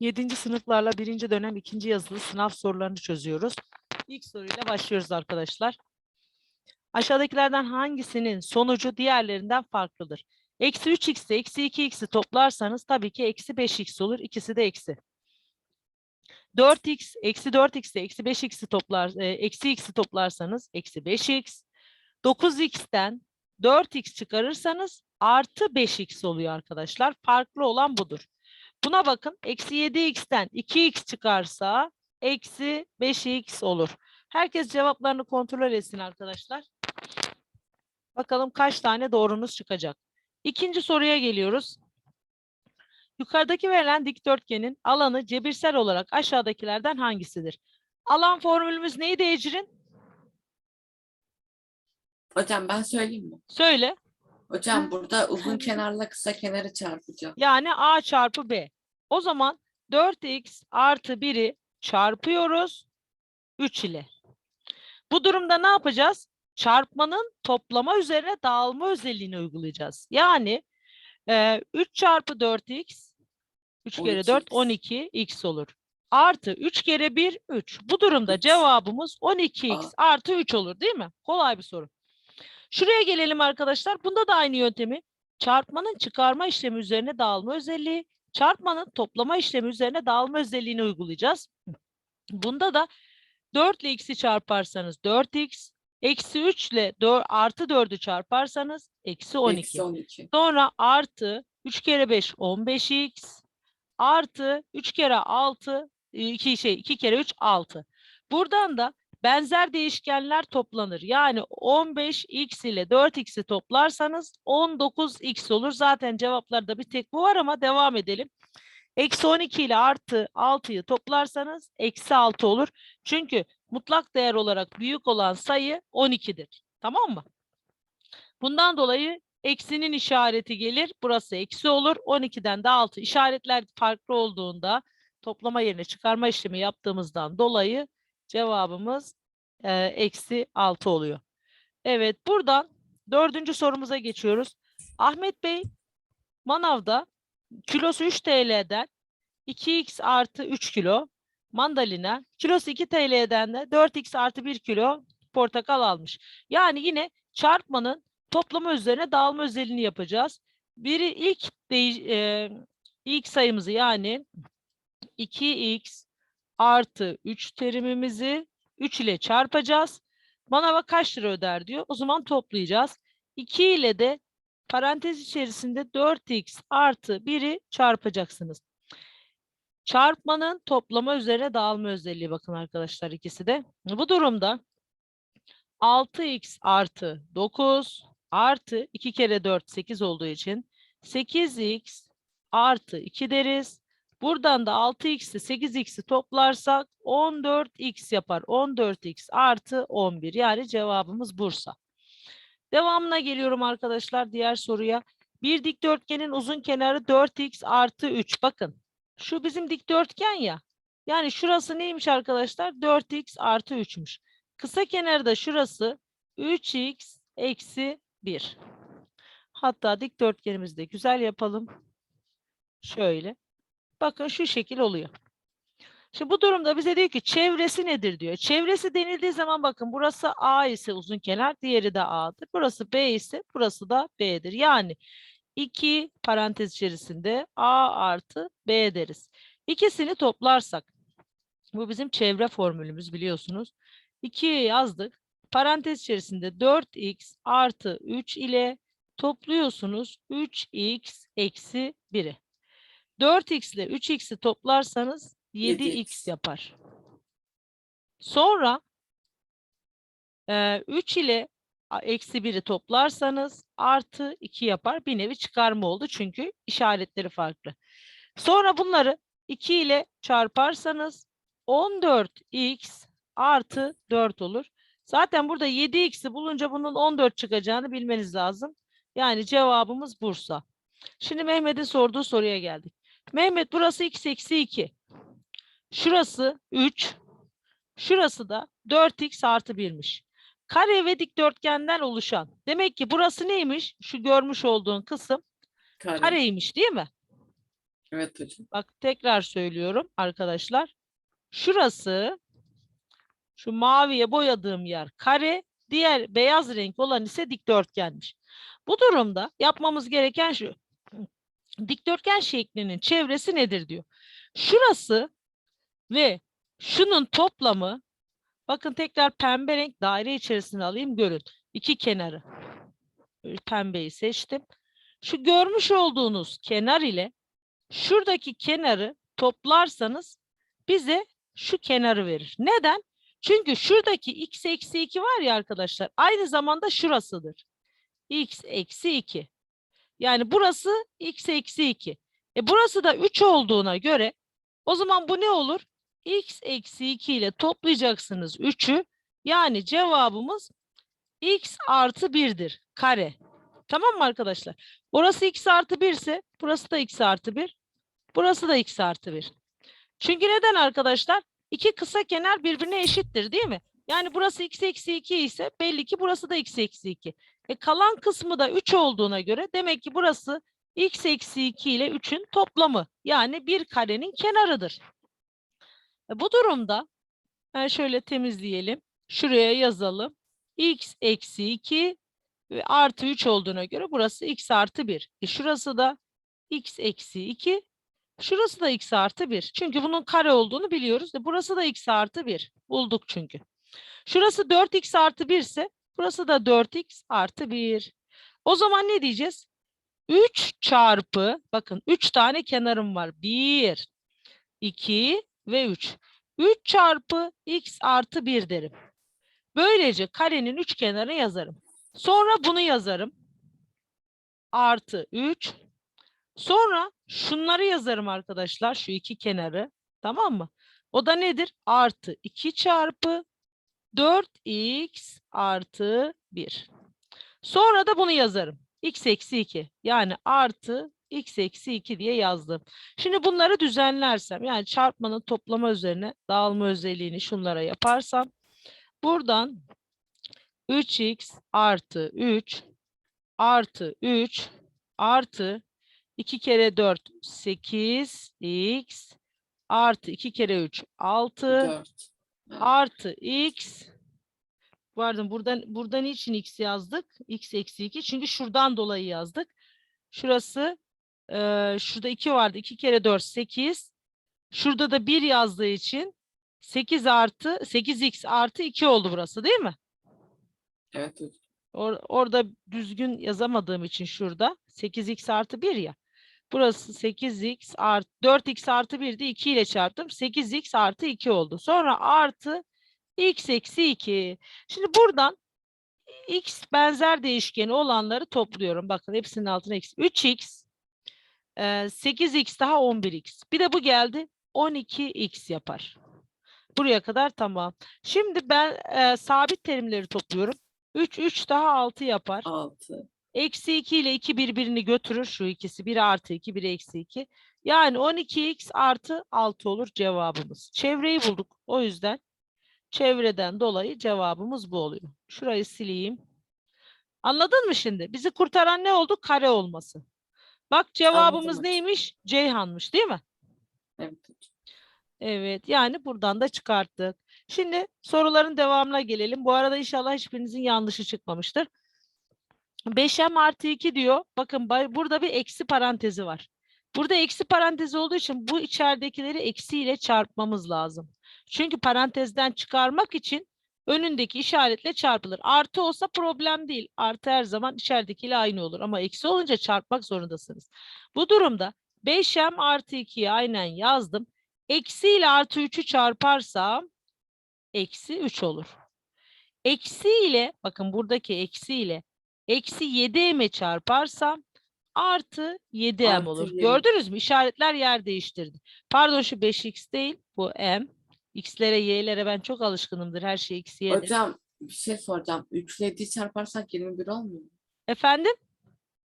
7. sınıflarla birinci dönem ikinci yazılı sınav sorularını çözüyoruz. İlk soruyla başlıyoruz arkadaşlar. Aşağıdakilerden hangisinin sonucu diğerlerinden farklıdır? Eksi 3x'i eksi 2x'i toplarsanız tabii ki eksi 5x olur. İkisi de eksi. 4x eksi 4x'i eksi 5x'i toplar, e, eksi x'i toplarsanız eksi 5x. 9x'ten 4x çıkarırsanız artı 5x oluyor arkadaşlar. Farklı olan budur. Buna bakın. Eksi 7x'ten 2x çıkarsa eksi 5x olur. Herkes cevaplarını kontrol etsin arkadaşlar. Bakalım kaç tane doğrunuz çıkacak. İkinci soruya geliyoruz. Yukarıdaki verilen dikdörtgenin alanı cebirsel olarak aşağıdakilerden hangisidir? Alan formülümüz neydi Ecrin? Hocam ben söyleyeyim mi? Söyle. Hocam burada uzun kenarla kısa kenarı çarpacağım. Yani a çarpı b. O zaman 4x artı 1'i çarpıyoruz 3 ile. Bu durumda ne yapacağız? Çarpmanın toplama üzerine dağılma özelliğini uygulayacağız. Yani e, 3 çarpı 4x 3 kere 4 12x. 12x olur. Artı 3 kere 1 3. Bu durumda cevabımız 12x artı 3 olur değil mi? Kolay bir soru. Şuraya gelelim arkadaşlar. Bunda da aynı yöntemi çarpmanın çıkarma işlemi üzerine dağılma özelliği, çarpmanın toplama işlemi üzerine dağılma özelliğini uygulayacağız. Bunda da 4 ile x'i çarparsanız 4x, eksi 3 ile 4, artı 4'ü çarparsanız eksi 12. Eksi 12. Sonra artı 3 kere 5 15x artı 3 kere 6 2 şey 2 kere 3 6. Buradan da benzer değişkenler toplanır. Yani 15x ile 4x'i toplarsanız 19x olur. Zaten cevaplarda bir tek bu var ama devam edelim. Eksi 12 ile artı 6'yı toplarsanız eksi 6 olur. Çünkü mutlak değer olarak büyük olan sayı 12'dir. Tamam mı? Bundan dolayı eksinin işareti gelir. Burası eksi olur. 12'den de 6 işaretler farklı olduğunda toplama yerine çıkarma işlemi yaptığımızdan dolayı cevabımız e, eksi 6 oluyor. Evet buradan dördüncü sorumuza geçiyoruz. Ahmet Bey manavda kilosu 3 TL'den 2x artı 3 kilo mandalina, kilosu 2 TL'den de 4x artı 1 kilo portakal almış. Yani yine çarpmanın toplama üzerine dağılma özelliğini yapacağız. Biri ilk değiş- e, ilk sayımızı yani 2x artı 3 terimimizi 3 ile çarpacağız. Manava kaç lira öder diyor. O zaman toplayacağız. 2 ile de parantez içerisinde 4x artı 1'i çarpacaksınız. Çarpmanın toplama üzerine dağılma özelliği bakın arkadaşlar ikisi de. Bu durumda 6x artı 9 artı 2 kere 4 8 olduğu için 8x artı 2 deriz. Buradan da 6x'i 8x'i toplarsak 14x yapar. 14x artı 11 yani cevabımız Bursa. Devamına geliyorum arkadaşlar diğer soruya. Bir dikdörtgenin uzun kenarı 4x artı 3. Bakın şu bizim dikdörtgen ya. Yani şurası neymiş arkadaşlar? 4x artı 3'müş. Kısa kenarı da şurası 3x eksi 1. Hatta dikdörtgenimizi de güzel yapalım. Şöyle. Bakın şu şekil oluyor. Şimdi bu durumda bize diyor ki çevresi nedir diyor. Çevresi denildiği zaman bakın burası A ise uzun kenar, diğeri de A'dır. Burası B ise burası da B'dir. Yani 2 parantez içerisinde A artı B deriz. İkisini toplarsak bu bizim çevre formülümüz biliyorsunuz. 2'ye yazdık. Parantez içerisinde 4x artı 3 ile topluyorsunuz 3x eksi 1'i. 4x ile 3x'i toplarsanız 7x 7x. yapar. Sonra e, 3 ile eksi 1'i toplarsanız artı 2 yapar. Bir nevi çıkarma oldu çünkü işaretleri farklı. Sonra bunları 2 ile çarparsanız 14x artı 4 olur. Zaten burada 7x'i bulunca bunun 14 çıkacağını bilmeniz lazım. Yani cevabımız Bursa. Şimdi Mehmet'in sorduğu soruya geldik. Mehmet burası x eksi 2. Şurası 3. Şurası da 4x artı 1'miş. Kare ve dikdörtgenden oluşan. Demek ki burası neymiş? Şu görmüş olduğun kısım Kare. kareymiş değil mi? Evet hocam. Bak tekrar söylüyorum arkadaşlar. Şurası şu maviye boyadığım yer kare, diğer beyaz renk olan ise dikdörtgenmiş. Bu durumda yapmamız gereken şu. Dikdörtgen şeklinin çevresi nedir diyor. Şurası ve şunun toplamı bakın tekrar pembe renk daire içerisine alayım görün. İki kenarı. Pembeyi seçtim. Şu görmüş olduğunuz kenar ile şuradaki kenarı toplarsanız bize şu kenarı verir. Neden? Çünkü şuradaki x eksi 2 var ya arkadaşlar aynı zamanda şurasıdır. x eksi 2. Yani burası x eksi 2. E burası da 3 olduğuna göre o zaman bu ne olur? x eksi 2 ile toplayacaksınız 3'ü. Yani cevabımız x artı 1'dir. Kare. Tamam mı arkadaşlar? Burası x artı 1 ise burası da x artı 1. Burası da x artı 1. Çünkü neden arkadaşlar? İki kısa kenar birbirine eşittir değil mi? Yani burası x eksi 2 ise belli ki burası da x eksi 2. E kalan kısmı da 3 olduğuna göre demek ki burası x eksi 2 ile 3'ün toplamı. Yani bir karenin kenarıdır. E bu durumda ben şöyle temizleyelim. Şuraya yazalım. x eksi 2 ve artı 3 olduğuna göre burası x artı 1. E şurası da x eksi 2. Şurası da x artı 1. Çünkü bunun kare olduğunu biliyoruz. E burası da x artı 1. Bulduk çünkü. Şurası 4x artı 1 ise burası da 4x artı 1. O zaman ne diyeceğiz? 3 çarpı bakın 3 tane kenarım var. 1, 2 ve 3. 3 çarpı x artı 1 derim. Böylece karenin üç kenarını yazarım. Sonra bunu yazarım. Artı 3. Sonra şunları yazarım arkadaşlar. Şu iki kenarı. Tamam mı? O da nedir? Artı 2 çarpı 4x artı 1. Sonra da bunu yazarım. x eksi 2. Yani artı x eksi 2 diye yazdım. Şimdi bunları düzenlersem yani çarpmanın toplama üzerine dağılma özelliğini şunlara yaparsam buradan 3x artı 3 artı 3 artı 2 kere 4 8x artı 2 kere 3 6 Dört. Artı x Pardon buradan buradan niçin x yazdık? x eksi 2 çünkü şuradan dolayı yazdık. Şurası eee, şurada 2 vardı. 2 kere 4 8. Şurada da 1 yazdığı için 8 artı 8x artı 2 oldu burası değil mi? Evet. Or- orada düzgün yazamadığım için şurada 8x artı 1 ya. Burası 8x artı 4x artı 1'di 2 ile çarptım. 8x artı 2 oldu. Sonra artı x eksi 2. Şimdi buradan x benzer değişkeni olanları topluyorum. Bakın hepsinin altına eksi. 3x e, 8x daha 11x. Bir de bu geldi 12x yapar. Buraya kadar tamam. Şimdi ben e, sabit terimleri topluyorum. 3 3 daha 6 yapar. Altı. Eksi 2 ile 2 birbirini götürür şu ikisi. Biri artı 2, biri eksi 2. Yani 12x artı 6 olur cevabımız. Çevreyi bulduk. O yüzden çevreden dolayı cevabımız bu oluyor. Şurayı sileyim. Anladın mı şimdi? Bizi kurtaran ne oldu? Kare olması. Bak cevabımız hocam. neymiş? Ceyhan'mış değil mi? Evet. Evet yani buradan da çıkarttık. Şimdi soruların devamına gelelim. Bu arada inşallah hiçbirinizin yanlışı çıkmamıştır. 5m artı 2 diyor. Bakın burada bir eksi parantezi var. Burada eksi parantezi olduğu için bu içeridekileri eksiyle çarpmamız lazım. Çünkü parantezden çıkarmak için önündeki işaretle çarpılır. Artı olsa problem değil. Artı her zaman içeridekiyle aynı olur. Ama eksi olunca çarpmak zorundasınız. Bu durumda 5m artı 2'yi aynen yazdım. Eksi ile artı 3'ü çarparsam eksi 3 olur. Eksi ile bakın buradaki eksi ile eksi 7m'e çarparsam artı 7m Artı olur. yedi. Gördünüz mü? İşaretler yer değiştirdi. Pardon şu 5x değil bu m. X'lere y'lere ben çok alışkınımdır. Her şey x y'dir. Hocam bir şey soracağım. 3 ile 7'yi çarparsak 21 olmuyor mu? Efendim?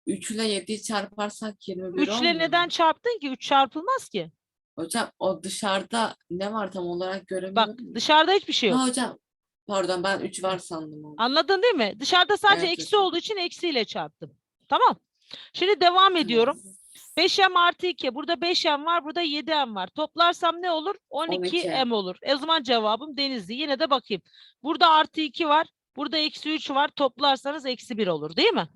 3 ile 7'yi çarparsak 21 3 olmuyor ile neden çarptın ki? 3 çarpılmaz ki. Hocam o dışarıda ne var tam olarak Bak göremiyorum. dışarıda hiçbir şey yok. Ha hocam. Pardon ben 3 var sandım. onu. Anladın değil mi? Dışarıda sadece Evet, eksi hocam. olduğu için eksiyle çarptım. Tamam. Şimdi devam ediyorum. 5m artı 2. Burada 5m var. Burada 7m var. Toplarsam ne olur? 12m olur. E o zaman cevabım Denizli. Yine de bakayım. Burada artı 2 var. Burada eksi 3 var. Toplarsanız eksi 1 olur değil mi?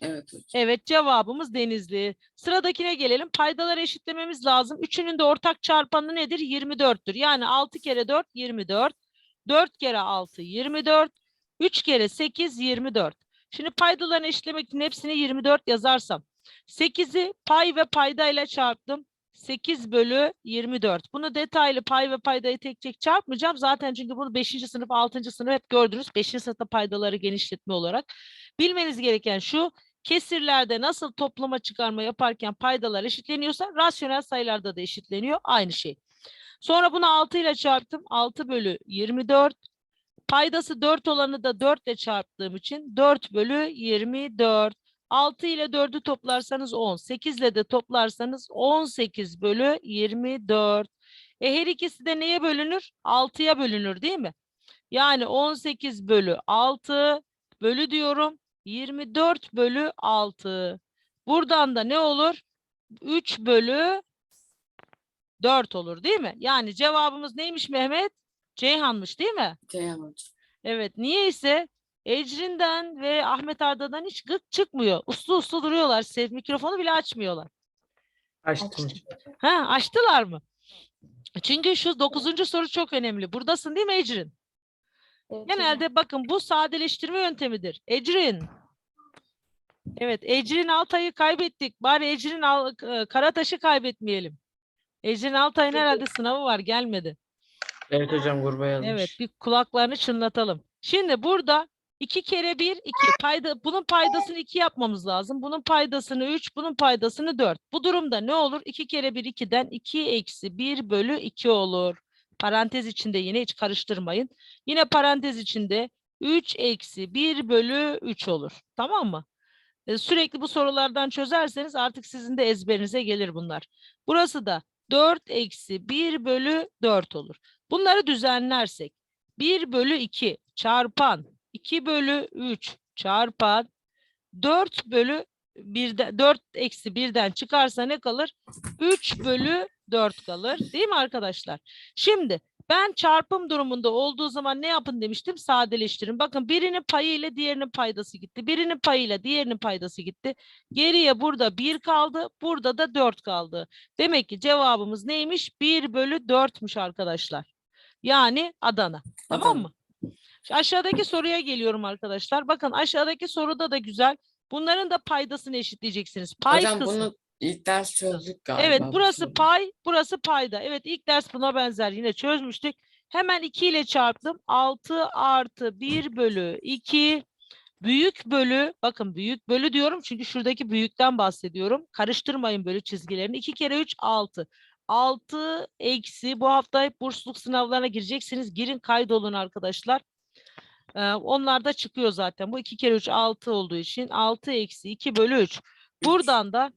Evet hocam. Evet cevabımız Denizli. Sıradakine gelelim. Paydaları eşitlememiz lazım. Üçünün de ortak çarpanı nedir? 24'tür. Yani 6 kere 4 24. 4 kere 6 24. 3 kere 8 24. Şimdi paydalarını eşitlemek için hepsini 24 yazarsam. 8'i pay ve paydayla çarptım. 8 bölü 24. Bunu detaylı pay ve paydayı tek tek çarpmayacağım. Zaten çünkü bunu 5. sınıf, 6. sınıf hep gördünüz. 5. sınıfta paydaları genişletme olarak. Bilmeniz gereken şu. Kesirlerde nasıl toplama çıkarma yaparken paydalar eşitleniyorsa rasyonel sayılarda da eşitleniyor. Aynı şey. Sonra bunu 6 ile çarptım. 6 bölü 24. Paydası 4 olanı da 4 ile çarptığım için 4 bölü 24. 6 ile 4'ü toplarsanız 10. 8 ile de toplarsanız 18 bölü 24. E her ikisi de neye bölünür? 6'ya bölünür değil mi? Yani 18 bölü 6 bölü diyorum. 24 bölü 6. Buradan da ne olur? 3 bölü 4 olur değil mi? Yani cevabımız neymiş Mehmet? Ceyhan'mış değil mi? Ceyhan hocam. Evet. Niye ise Ecrin'den ve Ahmet Arda'dan hiç gık çıkmıyor. Uslu uslu duruyorlar. Sev mikrofonu bile açmıyorlar. Açtım. Ha, açtılar mı? Çünkü şu dokuzuncu soru çok önemli. Buradasın değil mi Ecrin? Genelde bakın bu sadeleştirme yöntemidir. Ecrin. Evet, Ecrin Altay'ı kaybettik. Bari Ecrin Al Karataş'ı kaybetmeyelim. Ecrin Altay'ın herhalde sınavı var, gelmedi. Evet hocam gruba yazmış. Evet, bir kulaklarını çınlatalım. Şimdi burada 2 kere 1, 2. Payda, bunun paydasını 2 yapmamız lazım. Bunun paydasını 3, bunun paydasını 4. Bu durumda ne olur? 2 kere 1, 2'den 2 eksi 1 bölü 2 olur. Parantez içinde yine hiç karıştırmayın. Yine parantez içinde 3 eksi 1 bölü 3 olur. Tamam mı? E, Sürekli bu sorulardan çözerseniz artık sizin de ezberinize gelir bunlar. Burası da 4 eksi 1 bölü 4 olur. Bunları düzenlersek 1 bölü 2 çarpan 2 bölü 3 çarpan 4 bölü 1'den 4 eksi 1'den çıkarsa ne kalır? 3 bölü 4 kalır. Değil mi arkadaşlar? Şimdi ben çarpım durumunda olduğu zaman ne yapın demiştim? Sadeleştirin. Bakın birinin payı ile diğerinin paydası gitti. Birinin payı ile diğerinin paydası gitti. Geriye burada 1 kaldı. Burada da 4 kaldı. Demek ki cevabımız neymiş? 1 bölü 4'müş arkadaşlar. Yani Adana. Tamam mı? Aşağıdaki soruya geliyorum arkadaşlar. Bakın aşağıdaki soruda da güzel. Bunların da paydasını eşitleyeceksiniz. Pay hocam kısmı. bunu ilk ders çözdük galiba. Evet bu burası pay, burası payda. Evet ilk ders buna benzer yine çözmüştük. Hemen 2 ile çarptım. 6 artı 1 bölü 2 büyük bölü bakın büyük bölü diyorum çünkü şuradaki büyükten bahsediyorum. Karıştırmayın böyle çizgilerini. 2 kere 3 6. 6 eksi bu hafta hep bursluluk sınavlarına gireceksiniz. Girin kaydolun arkadaşlar. Ee, onlar da çıkıyor zaten. Bu 2 kere 3 6 olduğu için 6 eksi 2 bölü 3. Buradan da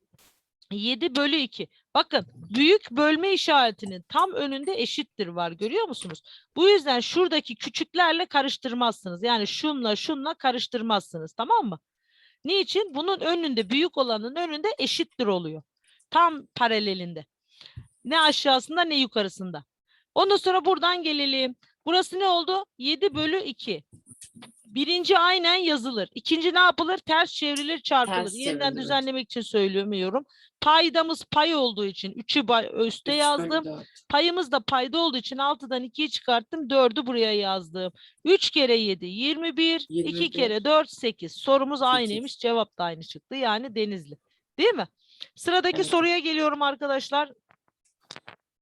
7 bölü 2. Bakın büyük bölme işaretinin tam önünde eşittir var görüyor musunuz? Bu yüzden şuradaki küçüklerle karıştırmazsınız. Yani şunla şunla karıştırmazsınız tamam mı? Niçin? Bunun önünde büyük olanın önünde eşittir oluyor. Tam paralelinde. Ne aşağısında ne yukarısında. Ondan sonra buradan gelelim. Burası ne oldu? 7 bölü 2. Birinci aynen yazılır. İkinci ne yapılır? Ters çevrilir, çarpılır. Ters Yeniden çevrilir. düzenlemek için söylemiyorum. Paydamız pay olduğu için 3'ü üste yazdım. dört. Payımız da payda olduğu için 6'dan 2'yi çıkarttım. 4'ü buraya yazdım. 3 kere 7 21, 2 21. kere 4 8. Sorumuz Sekiz. aynıymış. Cevap da aynı çıktı. Yani Denizli. Değil mi? Sıradaki Evet. soruya geliyorum arkadaşlar.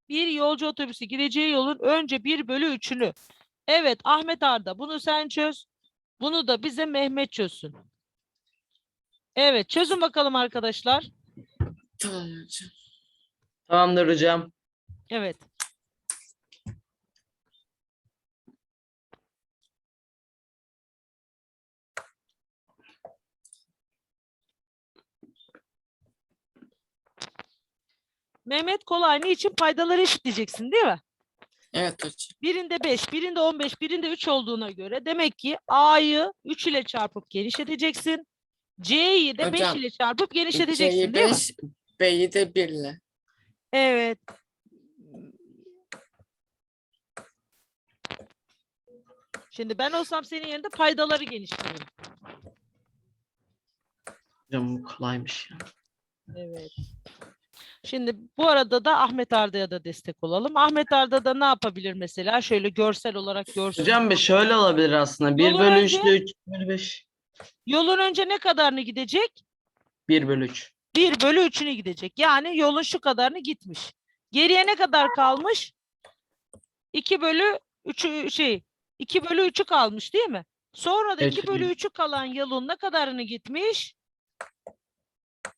Bir yolcu otobüsü gideceği yolun önce 1 bölü 3'ünü. Evet Ahmet Arda bunu sen çöz. Bunu da bize Mehmet çözsün. Evet çözün bakalım arkadaşlar. Tamam hocam. Tamamdır hocam. Evet. Mehmet kolay. Niçin paydaları eşitleyeceksin değil mi? Evet hocam. Birinde 5, birinde 15, birinde 3 olduğuna göre demek ki A'yı 3 ile çarpıp genişleteceksin. C'yi de 5 Hocam, ile çarpıp genişleteceksin değil mi? 5 B'yi de 1 ile. Evet. Şimdi ben olsam senin yerinde paydaları genişletirim. Hocam bu kolaymış ya. Evet. Şimdi bu arada da Ahmet Arda'ya da destek olalım. Ahmet Arda da ne yapabilir mesela? Şöyle görsel olarak görsün. Hocam be şöyle olabilir aslında. 1 Olur bölü önce. 3 ile 3 bölü 5. Yolun önce ne kadarını gidecek? 1 bölü 3. 1 bölü 3'ünü gidecek. Yani yolun şu kadarını gitmiş. Geriye ne kadar kalmış? 2 bölü 3'ü şey 2 bölü 3'ü kalmış değil mi? Sonra da Evet, 2 bölü hocam. 3'ü kalan yolun ne kadarını gitmiş?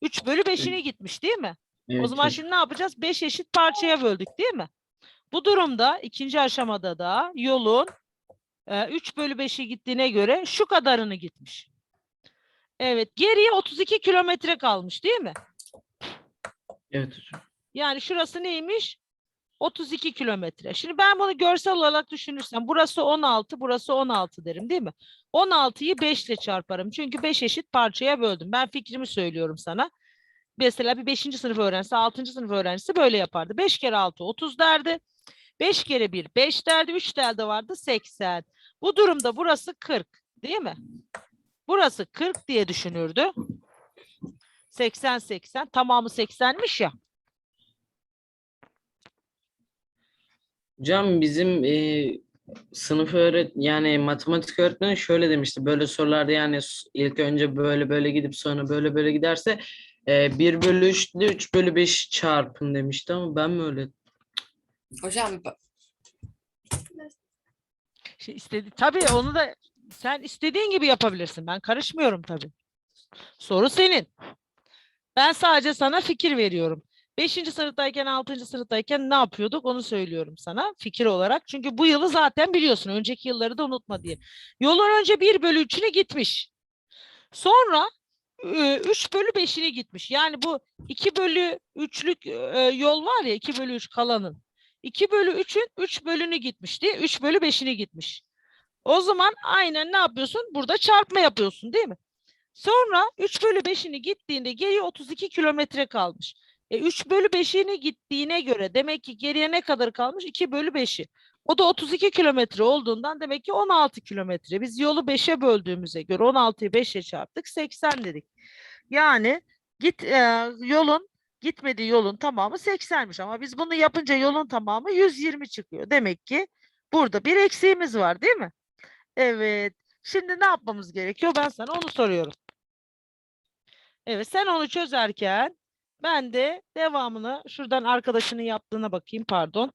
3 bölü 5'ini gitmiş değil mi? Evet, O zaman şimdi ne yapacağız? 5 eşit parçaya böldük değil mi? Bu durumda ikinci aşamada da yolun 3 bölü 5'i gittiğine göre şu kadarını gitmiş. Evet geriye 32 kilometre kalmış değil mi? Evet hocam. Yani şurası neymiş? 32 kilometre. Şimdi ben bunu görsel olarak düşünürsem burası 16, burası 16 derim değil mi? 16'yı 5 ile çarparım. Çünkü 5 eşit parçaya böldüm. Ben fikrimi söylüyorum sana. Mesela bir 5. sınıf öğrencisi, 6. sınıf öğrencisi böyle yapardı. 5 kere 6 30 derdi. 5 kere 1 5 derdi. 3 derdi vardı 80. Bu durumda burası 40 değil mi? Burası 40 diye düşünürdü. 80 80 tamamı 80'miş ya. Hocam bizim e, sınıf öğret yani matematik öğretmeni şöyle demişti. Böyle sorularda yani ilk önce böyle böyle gidip sonra böyle böyle giderse e, 1 bölü 3 ile 3 bölü 5 çarpın demişti ama ben mi öyle? Hocam ba- Şey istedi tabii onu da sen istediğin gibi yapabilirsin. Ben karışmıyorum tabii. Soru senin. Ben sadece sana fikir veriyorum. Beşinci sınıftayken, altıncı sınıftayken ne yapıyorduk onu söylüyorum sana fikir olarak. Çünkü bu yılı zaten biliyorsun. Önceki yılları da unutma diye. Yolun önce 1 bölü 3'ünü gitmiş. Sonra 3 bölü 5'ini gitmiş. Yani bu 2 bölü 3'lük yol var ya 2 bölü 3 kalanın. 2 bölü 3'ün 3 bölünü gitmiş değil mi? 3 bölü 5'ini gitmiş. O zaman aynen ne yapıyorsun? Burada çarpma yapıyorsun değil mi? Sonra 3 bölü 5'ini gittiğinde geriye 32 kilometre kalmış. E 3 bölü 5'ini gittiğine göre demek ki geriye ne kadar kalmış? 2 bölü 5'i. O da 32 kilometre olduğundan demek ki 16 kilometre. Biz yolu 5'e böldüğümüze göre 16'yı 5'e çarptık 80 dedik. Yani git e, yolun gitmediği yolun tamamı 80'miş ama biz bunu yapınca yolun tamamı 120 çıkıyor. Demek ki burada bir eksiğimiz var değil mi? Evet. Şimdi ne yapmamız gerekiyor? Ben sana onu soruyorum. Evet sen onu çözerken ben de devamını şuradan arkadaşının yaptığına bakayım pardon.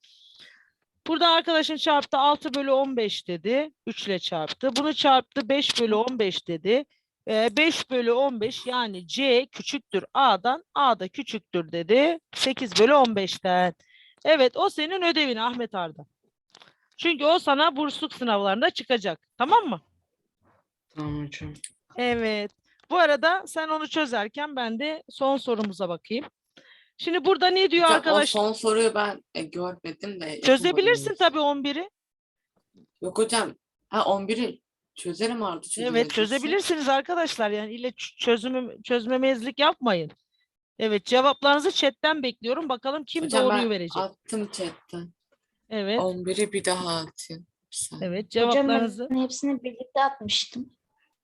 Burada arkadaşın çarptı 6 bölü 15 dedi. 3 ile çarptı. Bunu çarptı 5 bölü 15 dedi. Ee, 5 bölü 15 yani C küçüktür A'dan A da küçüktür dedi. 8 bölü 15'ten. Evet o senin ödevin Ahmet Arda. Çünkü o sana bursluluk sınavlarında çıkacak. Tamam mı? Tamam hocam. Evet. Bu arada sen onu çözerken ben de son sorumuza bakayım. Şimdi burada ne diyor hocam o arkadaş? son soruyu ben e, görmedim de. Çözebilirsin yapamadım. tabii 11'i. Yok hocam. Ha 11'i çözerim artık. Evet çözebilirsiniz arkadaşlar. Yani ile çözümü çözmemezlik yapmayın. Evet cevaplarınızı chatten bekliyorum. Bakalım kim Hocam doğruyu ben verecek. attım chatten. Evet. 11'i bir daha atayım. Saniye. Evet Hocam cevaplarınızı. ben hepsini birlikte atmıştım.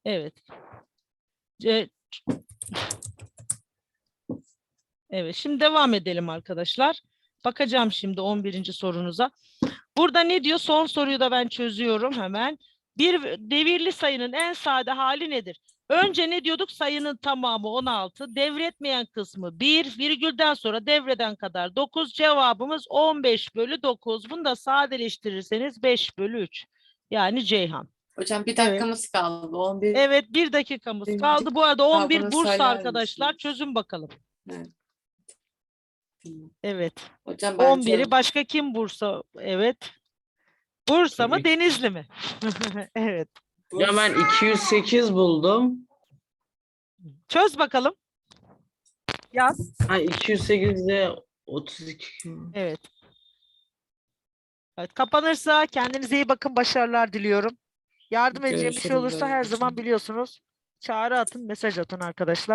Evet. Ce- Evet, şimdi devam edelim arkadaşlar. Bakacağım şimdi 11. sorunuza. Burada ne diyor? Son soruyu da ben çözüyorum hemen. Bir devirli sayının en sade hali nedir? Önce ne diyorduk? Sayının tamamı 16. Devretmeyen kısmı 1. Virgülden sonra devreden kadar 9. Cevabımız 15 bölü 9. Bunu da sadeleştirirseniz 5 bölü 3. Yani Ceyhan. Hocam bir dakikamız kaldı. 11. Evet bir dakikamız kaldı. Bu arada 11 cevabını Bursa arkadaşlar. Çözün bakalım. Tamam. Evet. Hocam ben 11'i başka kim Bursa? Evet. Bursa mı. Denizli mi? evet. Ya ben 208 buldum. Çöz bakalım. Yaz. Ha 208 ile 32. Evet. Evet kapanırsa kendinize iyi bakın. Başarılar diliyorum. Yardım edeceğim bir şey olursa her zaman biliyorsunuz. Çağrı atın, mesaj atın arkadaşlar.